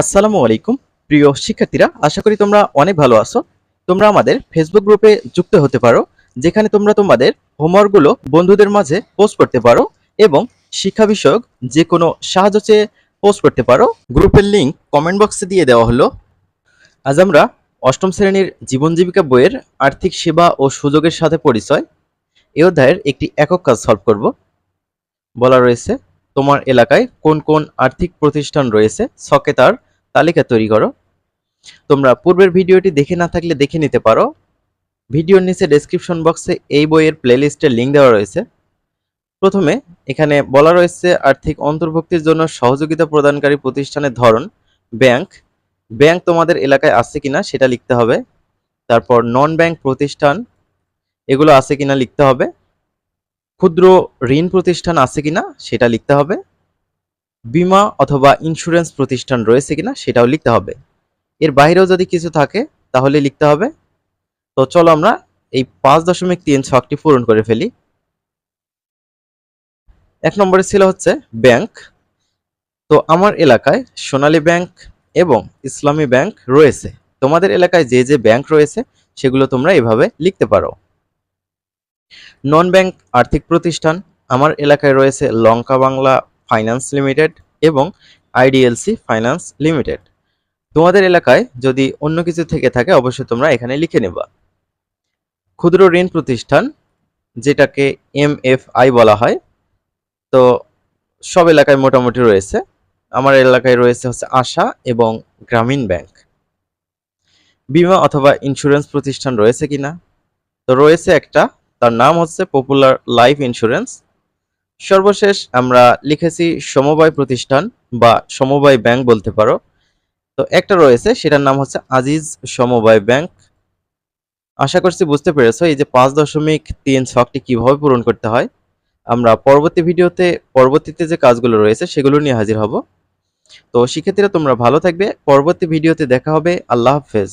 আসসালামু আলাইকুম। প্রিয় শিক্ষার্থীরা, আশা করি তোমরা অনেক ভালো আছো। তোমরা আমাদের ফেসবুক গ্রুপে যুক্ত হতে পারো, যেখানে তোমরা তোমাদের হোমওয়ার্কগুলো বন্ধুদের মাঝে পোস্ট করতে পারো এবং শিক্ষা বিষয়ক যে কোনো সাহায্য চেয়ে পোস্ট করতে পারো। গ্রুপের লিঙ্ক কমেন্ট বক্সে দিয়ে দেওয়া হলো। আজ আমরা অষ্টম শ্রেণির জীবন জীবিকা বইয়ের আর্থিক সেবা ও সুযোগের সাথে পরিচয়। এ অধ্যায়ের একটি একক কাজ সলভ করব। বলা রয়েছে, তোমার এলাকায় কোন কোন আর্থিক প্রতিষ্ঠান রয়েছে? ছকে তার তালিকা তৈরি করো। তোমরা পূর্বের ভিডিওটি দেখে না থাকলে দেখে নিতে পারো। ভিডিওর নিচে ডেসক্রিপশন বক্সে এই বইয়ের প্লেলিস্টের লিঙ্ক দেওয়া রয়েছে। প্রথমে এখানে বলা রয়েছে আর্থিক অন্তর্ভুক্তির জন্য সহযোগিতা প্রদানকারী প্রতিষ্ঠানের ধরন, ব্যাংক। ব্যাংক তোমাদের এলাকায় আছে কিনা সেটা লিখতে হবে। তারপর নন ব্যাংক প্রতিষ্ঠান, এগুলো আছে কিনা লিখতে হবে। ক্ষুদ্র ঋণ প্রতিষ্ঠান আছে কিনা সেটা লিখতে হবে। বিমা অথবা ইন্স্যুরেন্স প্রতিষ্ঠান রয়েছে কিনা সেটাও লিখতে হবে। এর বাইরেও যদি কিছু থাকে, তাহলে লিখতে হবে। তো চলো আমরা এই পাঁচ দশমিক তিন ছকটি পূরণ করে ফেলি। এক নম্বরে ছিল হচ্ছে ব্যাংক। তো আমার এলাকায় সোনালী ব্যাংক এবং ইসলামী ব্যাংক রয়েছে। তোমাদের এলাকায় যে যে ব্যাংক রয়েছে, সেগুলো তোমরা এভাবে লিখতে পারো। নন ব্যাংক আর্থিক প্রতিষ্ঠান। আমার এলাকায় রয়েছে লঙ্কা বাংলা ফাইন্যান্স লিমিটেড এবং আইডিএলসি ফাইন্যান্স লিমিটেড তোমাদের এলাকায় যদি অন্য কিছু থেকে থাকে, অবশ্যই তোমরা এখানে লিখে নেবা। ক্ষুদ্র ঋণ প্রতিষ্ঠান, যেটাকে এম এফ আই বলা হয়, তো সব এলাকায় মোটামুটি রয়েছে। আমার এলাকায় রয়েছে হচ্ছে আশা এবং গ্রামীণ ব্যাংক। বিমা অথবা ইন্স্যুরেন্স প্রতিষ্ঠান রয়েছে কিনা? তো রয়েছে একটা, তার নাম হচ্ছে পপুলার লাইফ ইন্স্যুরেন্স সর্বশেষ আমরা লিখেছি সমবায় প্রতিষ্ঠান বা সমবায় ব্যাংক বলতে পারো। তো একটা রয়েছে, সেটার নাম হচ্ছে আজিজ সমবায় ব্যাংক। আশা করছি বুঝতে পেরেছ, এই যে পাঁচ দশমিক তিন ছকটি কীভাবে পূরণ করতে হয়। আমরা পরবর্তী ভিডিওতে, পরবর্তীতে যে কাজগুলো রয়েছে, সেগুলো নিয়ে হাজির হব। তো শিক্ষার্থীরা তোমরা ভালো থাকবে, পরবর্তী ভিডিওতে দেখা হবে। আল্লাহ হাফেজ।